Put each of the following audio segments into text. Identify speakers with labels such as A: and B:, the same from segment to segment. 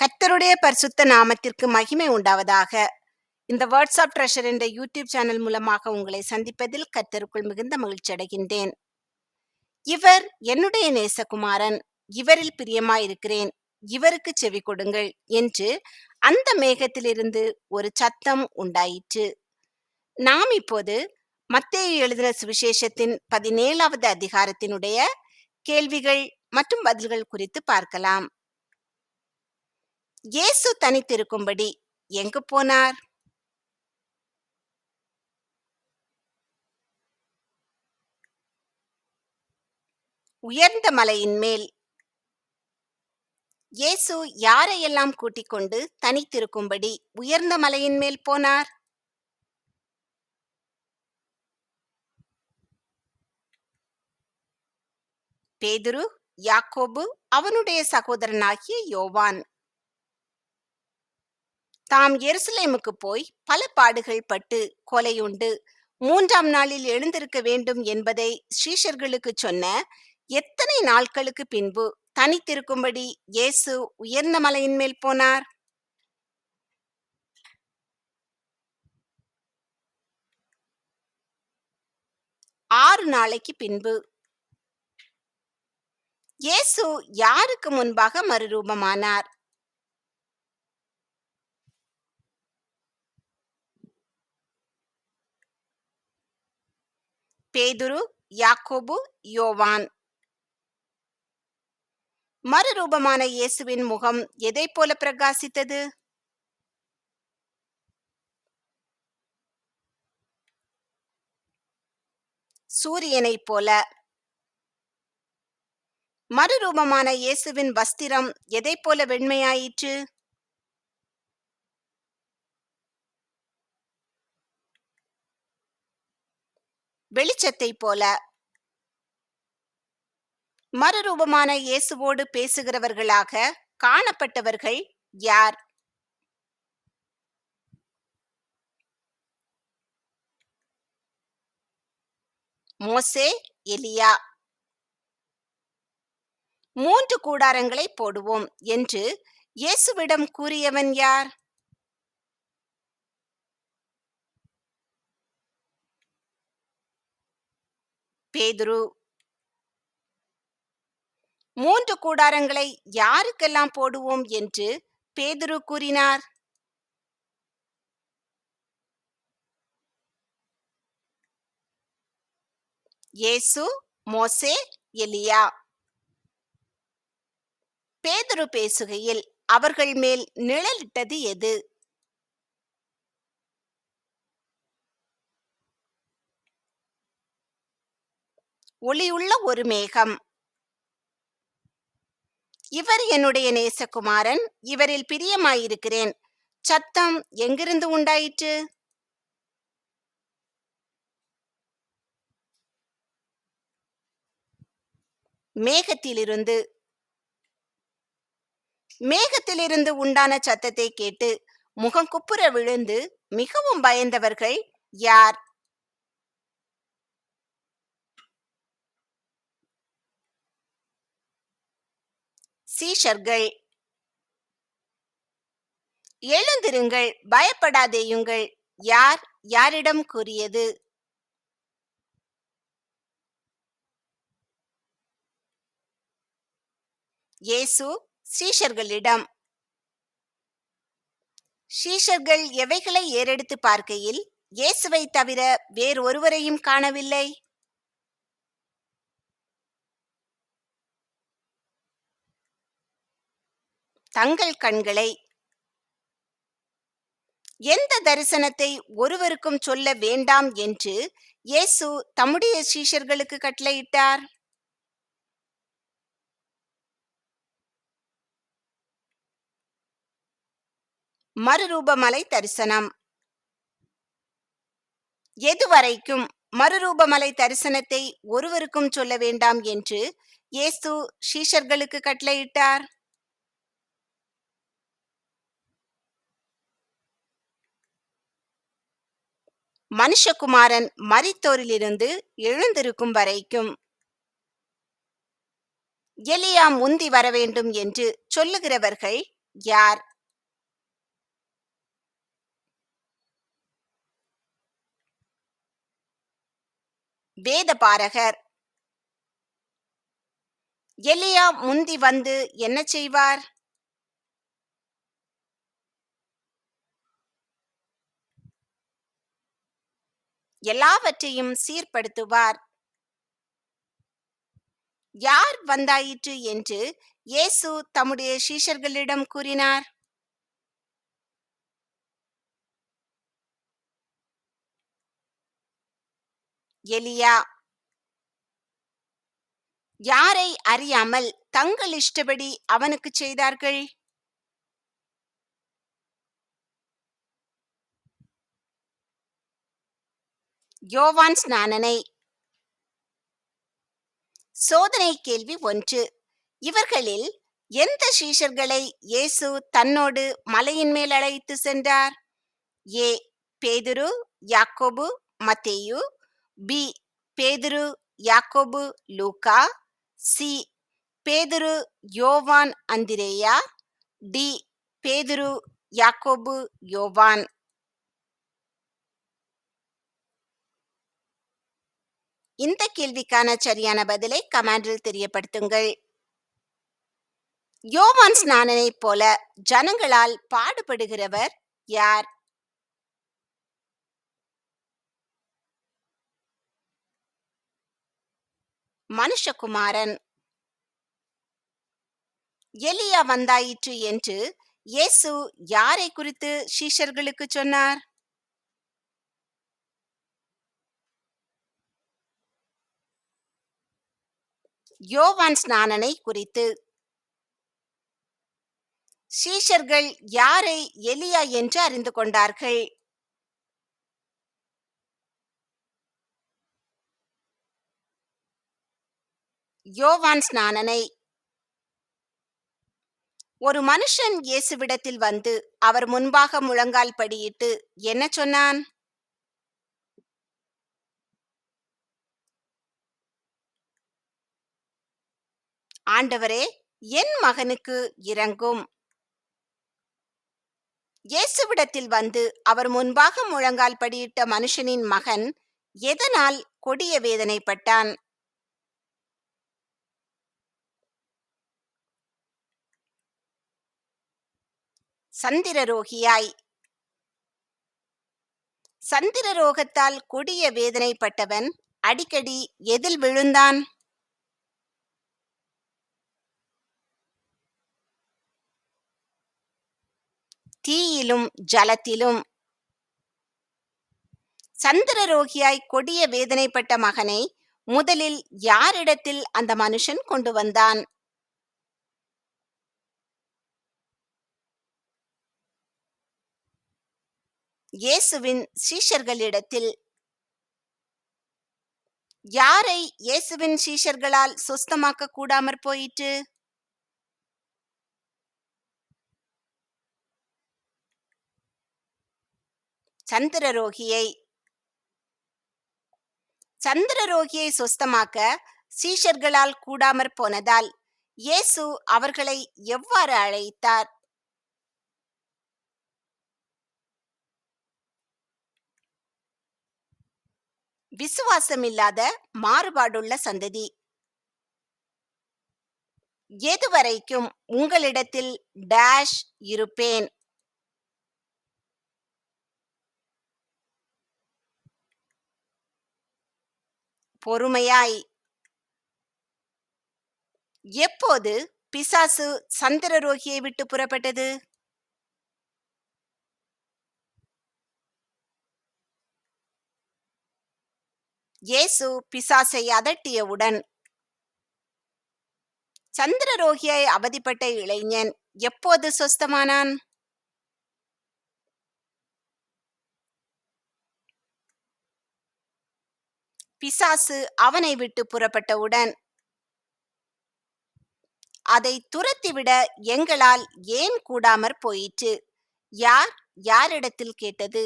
A: கத்தருடைய பரிசுத்த நாமத்திற்கு மகிமை உண்டாவதாக. இந்த வேர்ட்ஸ் ஆஃப் ட்ரெஷர் என்ற யூடியூப் சேனல் மூலமாக உங்களை சந்திப்பதில் கத்தருக்குள் மிகுந்த மகிழ்ச்சி அடைகின்றேன். இவர் என்னுடைய நேசகுமாரன். இவரில் பிரியமாயிருக்கிறேன். இவருக்கு செவி கொடுங்கள் என்று அந்த மேகத்திலிருந்து ஒரு சத்தம் உண்டாயிற்று. நாம் இப்போது மத்திய எழுதின சுவிசேஷத்தின் பதினேழாவது அதிகாரத்தினுடைய கேள்விகள் மற்றும் பதில்கள் குறித்து பார்க்கலாம். இயேசு தனித்திருக்கும்படி எங்கு போனார்? உயர்ந்த மலையின் மேல். இயேசு யாரையெல்லாம் கூட்டிக் கொண்டு தனித்திருக்கும்படி உயர்ந்த மலையின் மேல் போனார்? பேதுரு யாக்கோபு அவனுடைய சகோதரனாகிய யோவான். தாம் எருசலேமுக்கு போய் பல பாடுகள் பட்டு கொலையுண்டு. மூன்றாம் நாளில் எழுந்திருக்க வேண்டும் என்பதை ஸ்ரீஷர்களுக்கு சொன்ன எத்தனை நாட்களுக்கு பின்பு தனித்திருக்கும்படி இயேசு உயர்ந்த மலையின் மேல் போனார்? ஆறு நாளைக்கு பின்பு. இயேசு யாருக்கு முன்பாக மறுரூபமானார்? பேதுரு யாக்கோபு யோவான் மறுரூபமான இயேசுவின் முகம் எதை போல பிரகாசித்தது சூரியனைப் போல மறுரூபமான இயேசுவின் வஸ்திரம் எதை போல வெண்மையாயிற்று வெளிச்சத்தைப் போல. மறுரூபமான இயேசுவோடு பேசுகிறவர்களாக காணப்பட்டவர்கள் யார்? மோசே எலியா. மூன்று கூடாரங்களை போடுவோம் என்று இயேசுவிடம் கூறியவன் யார்? பேதுரு. மூன்று கூடாரங்களை யாருக்கெல்லாம் போடுவோம் என்று பேதுரு கூறினார். இயேசு மோசே எலியா. பேதுரு பேசுகையில் அவர்கள் மேல் நிழலிட்டது எது? ஒளியுள்ள ஒரு மேகம். இவர் என்னுடைய நேசகுமாரன் இவரில் பிரியமாயிருக்கிறேன். சத்தம் எங்கிருந்து உண்டாயிற்று? மேகத்திலிருந்து. மேகத்திலிருந்து உண்டான சத்தத்தை கேட்டு முகம் குப்புற விழுந்து மிகவும் பயந்தவர்கள் யார்? சீஷர்கள். எழுந்திருங்கள் பயப்படாதேயுங்கள். யார் யாரிடம் கூறியது? இயேசு சீஷர்களிடம் சீஷர்கள் எவைகளை ஏறெடுத்து பார்க்கையில் இயேசுவை தவிர வேறு ஒருவரையும் காணவில்லை? தங்கள் கண்களை எந்த தரிசனத்தை ஒருவருக்கும் சொல்ல வேண்டாம் என்று இயேசு தம்முடைய சீஷர்களுக்கு கட்டளையிட்டார். மறுரூபமலை தரிசனம். எதுவரைக்கும் மறுரூபமலை தரிசனத்தை ஒருவருக்கும் சொல்ல வேண்டாம் என்று இயேசு சீஷர்களுக்கு கட்டளையிட்டார். மனுஷகுமாரன் மரித்தோரிலிருந்து எழுந்திருக்கும் வரைக்கும். எலியா முந்தி வர வேண்டும் என்று சொல்லுகிறவர்கள் யார்? வேதபாரகர். எலியா முந்தி வந்து என்ன செய்வார்? எல்லாவற்றையும் சீர்படுத்துவார். யார் வந்தாயிற்று என்று இயேசு தம்முடைய சீஷர்களிடம் கூறினார். எலியா யாரை அறியாமல் தங்கள் இஷ்டப்படி அவனுக்கு செய்தார்கள்? யோவான் ஸ்நானனை. சோதனை கேள்வி ஒன்று. இவர்களில் எந்த சீஷர்களை இயேசு தன்னோடு மலையின் மேல் அழைத்து சென்றார்? ஏ. பேதுரு யாக்கோபு மத்தேயு. பி. பேதுரு யாக்கோபு லூகா சி. பேதுரு யோவான் அந்திரேயா. டி. பேதுரு யாக்கோபு யோவான் இந்த கேள்விக்கான சரியான பதிலை கமாண்டில் தெரியப்படுத்துங்கள். யோவான் ஸ்நானனைப் போல ஜனங்களால் பாடுபடுகிறவர் யார்? மனுஷகுமாரன். எலியா வந்தாயிற்று என்று இயேசு யாரை குறித்து சீஷர்களுக்கு சொன்னார்? யோவான் ஸ்நானனை குறித்து. சீஷர்கள் யாரை எலியா என்று அறிந்து கொண்டார்கள். யோவான் ஸ்நானனை. ஒரு மனுஷன் இயேசுவிடத்தில் வந்து அவர் முன்பாக முழங்கால் படியிட்டு என்ன சொன்னான்? ஆண்டவரே என் மகனுக்கு இறங்கும் இயேசுவிடத்தில் வந்து அவர் முன்பாக முழங்கால் படியிட்ட மனுஷனின் மகன் எதனால் கொடிய வேதனைப்பட்டான்? சந்திரரோகியாய். சந்திரரோகத்தால் கொடிய வேதனைப்பட்டவன் அடிக்கடி எதில் விழுந்தான்? தீயிலும் ஜலத்திலும். சந்திரரோகியாய் கொடிய வேதனைப்பட்ட மகனை முதலில் யாரிடத்தில் அந்த மனுஷன் கொண்டு வந்தான்? இயேசுவின் சீஷர்களிடத்தில். யாரை இயேசுவின் சீஷர்களால் சொஸ்தமாக்க கூடாமற் போயிற்று? சந்திரரோகியை சந்திரரோகியை சுஸ்தமாக்க சீஷர்களால் கூடாமற் போனதால் இயேசு அவர்களை எவ்வாறு அழைத்தார்? விசுவாசமில்லாத மாறுபாடுள்ள சந்ததி. எதுவரைக்கும் உங்களிடத்தில் டேஷ் இருப்பேன். பொறுமையாய். எப்போது பிசாசு சந்திரரோகியை விட்டு புறப்பட்டது? இயேசு பிசாசை அதட்டியவுடன் சந்திரரோகியாய் அவதிப்பட்ட இளைஞன் எப்போது சொஸ்தமானான்? பிசாசு அவனை விட்டு புறப்பட்டவுடன் அதை துரத்திவிட எங்களால் ஏன் கூடாமற் போயிற்று? யார் யாரிடத்தில் கேட்டது?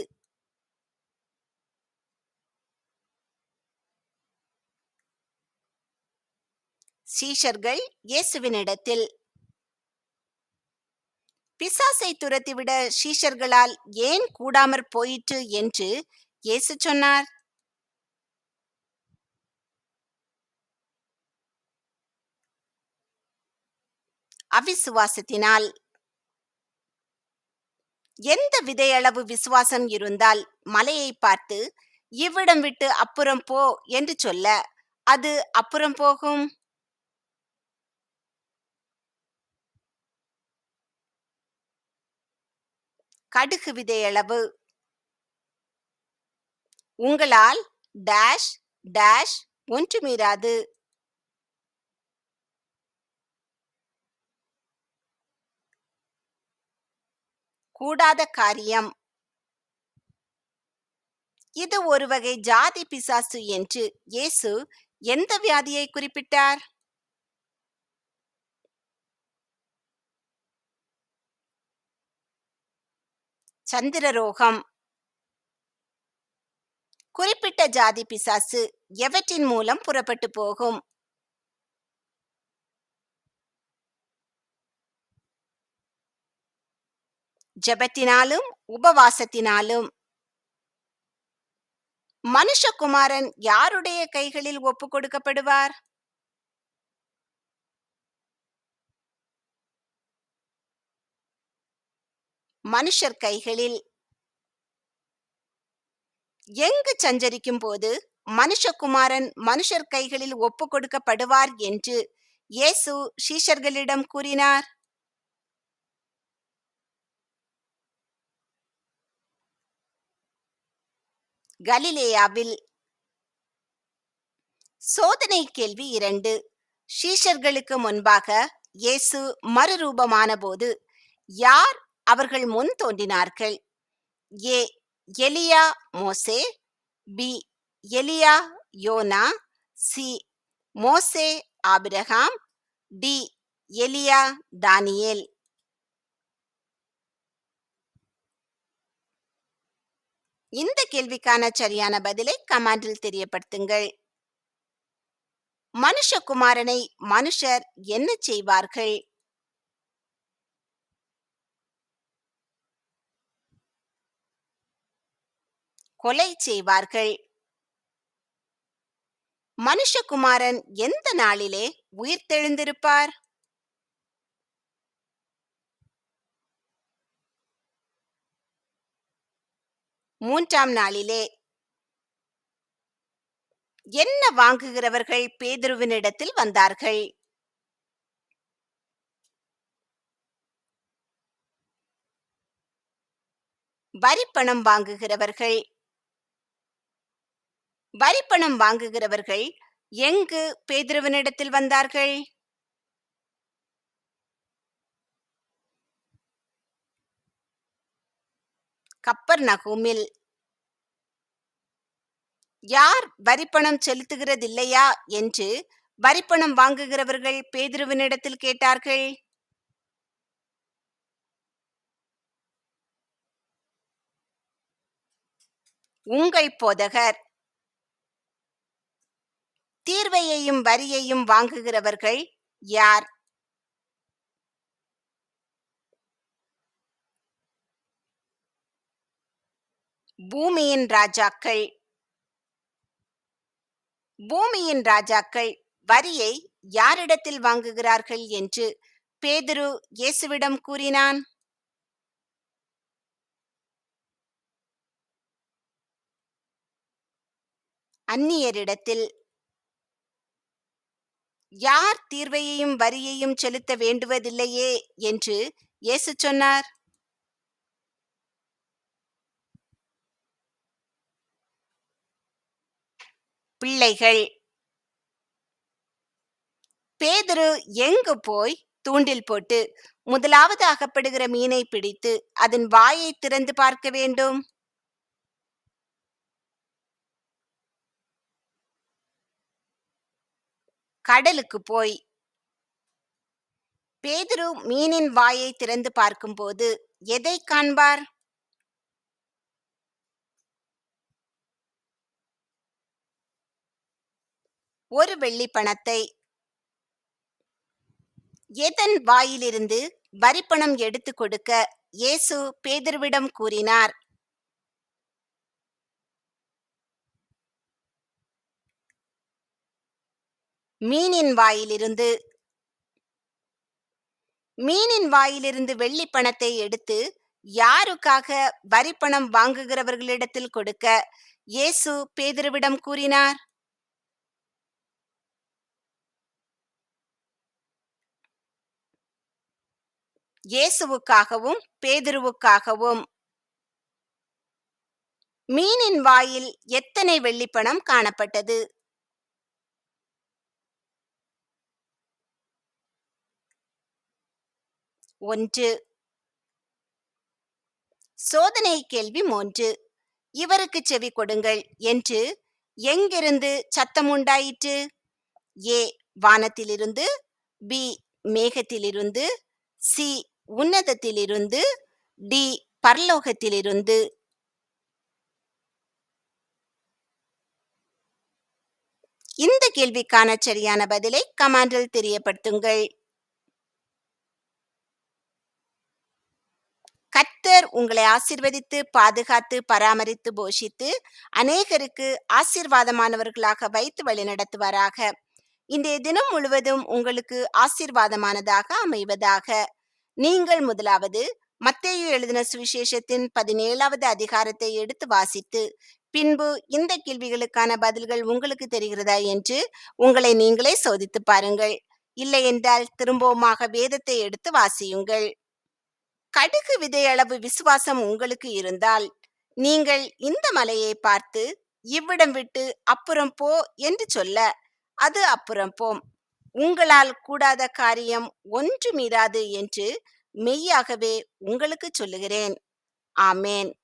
A: சீஷர்கள் இயேசுவினிடத்தில் பிசாசை துரத்திவிட சீஷர்களால் ஏன் கூடாமற் போயிற்று? என்று இயேசு சொன்னார். அவிசுவாசத்தினால் எந்த விதையளவு விசுவாசம் இருந்தால் மலையை பார்த்து இவ்விடம் விட்டு அப்புறம் போ என்று சொல்ல அது அப்புறம் போகும்? கடுகு விதையளவு. உங்களால் டேஷ் டேஷ் ஒன்று மீறாது கூடாத காரியம். இது ஒரு வகை ஜாதி பிசாசு என்று இயேசு எந்த வியாதியை குறிப்பிட்டார்? சந்திரரோகம். குறிப்பிட்ட ஜாதி பிசாசு எவற்றின் மூலம் புறப்பட்டு போகும்? ஜெபத்தினாலும் உபவாசத்தினாலும். மனுஷகுமாரன் யாருடைய கைகளில் ஒப்பு கொடுக்கப்படுவார்? மனுஷர் கைகளில். எங்கு சஞ்சரிக்கும் போது மனுஷகுமாரன் மனுஷர் கைகளில் ஒப்பு கொடுக்கப்படுவார் என்று இயேசு சீஷர்களிடம் கூறினார்? கலிலேயாவில். சோதனை கேள்வி இரண்டு. சீஷர்களுக்கு முன்பாக இயேசு மறுரூபமான போது யார் அவர்கள் முன் தோன்றினார்கள்? ஏ எலியா மோசே? பி எலியா யோனா? சி மோசே ஆபிரகாம்? டி எலியா தானியேல்? இந்த கேள்விக்கான சரியான பதிலை கமாண்டில் தெரியப்படுத்துங்கள். மனுஷகுமாரனை மனுஷர் என்ன செய்வார்கள்? கொலை செய்வார்கள். மனுஷகுமாரன் எந்த நாளிலே உயிர்த்தெழுந்திருப்பார்? மூன்றாம் நாளிலே என்ன வாங்குகிறவர்கள் பேதுருவினிடத்தில் வந்தார்கள்? வரிப்பணம் வாங்குகிறவர்கள். வரிப்பணம் வாங்குகிறவர்கள் எங்கு பேதுருவனிடத்தில் வந்தார்கள்? கப்பர் நகூமில். யார் வரிப்பணம் செலுத்துகிறதில்லையா என்று வரிப்பணம் வாங்குகிறவர்கள் பேதுருவினிடத்தில் கேட்டார்கள். உங்கள் போதகர். தீர்வையையும் வரியையும் வாங்குகிறவர்கள் யார்? பூமியின் ராஜாக்கள். பூமியின் ராஜாக்கள் வரியை யாரிடத்தில் வாங்குகிறார்கள் என்று பேதுரு இயேசுவிடம் கூறினான். அந்நியரிடத்தில் யார் தீர்வையையும் வரியையும் செலுத்த வேண்டுவதில்லையே என்று இயேசு சொன்னார். பிள்ளைகள். பேதுரு எங்கு போய் தூண்டில் போட்டு முதலாவது அகப்படுகிற மீனை பிடித்து அதன் வாயை திறந்து பார்க்க வேண்டும்? கடலுக்கு போய் பேதுரு மீனின் வாயை திறந்து பார்க்கும்போது எதை காண்பார்? ஒரு வெள்ளி பணத்தை எதன் வாயிலிருந்து வரிப்பணம் எடுத்து கொடுக்க இயேசு பேதர்விடம் கூறினார்? மீனின் வாயிலிருந்து. மீனின் வாயிலிருந்து வெள்ளி பணத்தை எடுத்து யாருக்காக வரிப்பணம் வாங்குகிறவர்களிடத்தில் கொடுக்க இயேசு பேதிருவிடம் கூறினார்? இயேசுவுக்காகவும் பேதுருவுக்காகவும். மீனின் வாயில் எத்தனை வெள்ளிப்பணம் காணப்பட்டது? ஒன்று. சோதனை கேள்வி மூன்று. இவருக்கு செவி கொடுங்கள் என்று எங்கிருந்து சத்தம் உண்டாயிற்று? ஏ. வானத்திலிருந்து பி. மேகத்திலிருந்து சி. உன்னதத்திலிருந்து டி பரலோகத்திலிருந்து. இந்த கேள்விக்கான சரியான பதிலை கமாண்டில் தெரியப்படுத்துங்கள். கர்த்தர் உங்களை ஆசிர்வதித்து பாதுகாத்து பராமரித்து போஷித்து அநேகருக்கு ஆசீர்வாதமானவர்களாக வைத்து வழிநடத்துவாராக. இன்றைய தினம் முழுவதும் உங்களுக்கு ஆசீர்வாதமானதாக அமைவதாக. நீங்கள் முதலாவது மத்தேயு எழுதின சுவிசேஷத்தின் பதினேழாவது அதிகாரத்தை எடுத்து வாசித்து பின்பு இந்த கேள்விகளுக்கான பதில்கள் உங்களுக்கு தெரிகிறதா என்று உங்களை நீங்களே சோதித்து பாருங்கள். இல்லை என்றால் திரும்பவுமாக வேதத்தை எடுத்து வாசியுங்கள். கடுகு விதையளவு விசுவாசம் உங்களுக்கு இருந்தால் நீங்கள் இந்த மலையை பார்த்து இவ்விடம் விட்டு அப்புறம் போ என்று சொல்ல அது அப்புறம் போம். உங்களால் கூடாத காரியம் ஒன்று மீறாது என்று மெய்யாகவே உங்களுக்கு சொல்லுகிறேன். ஆமேன்.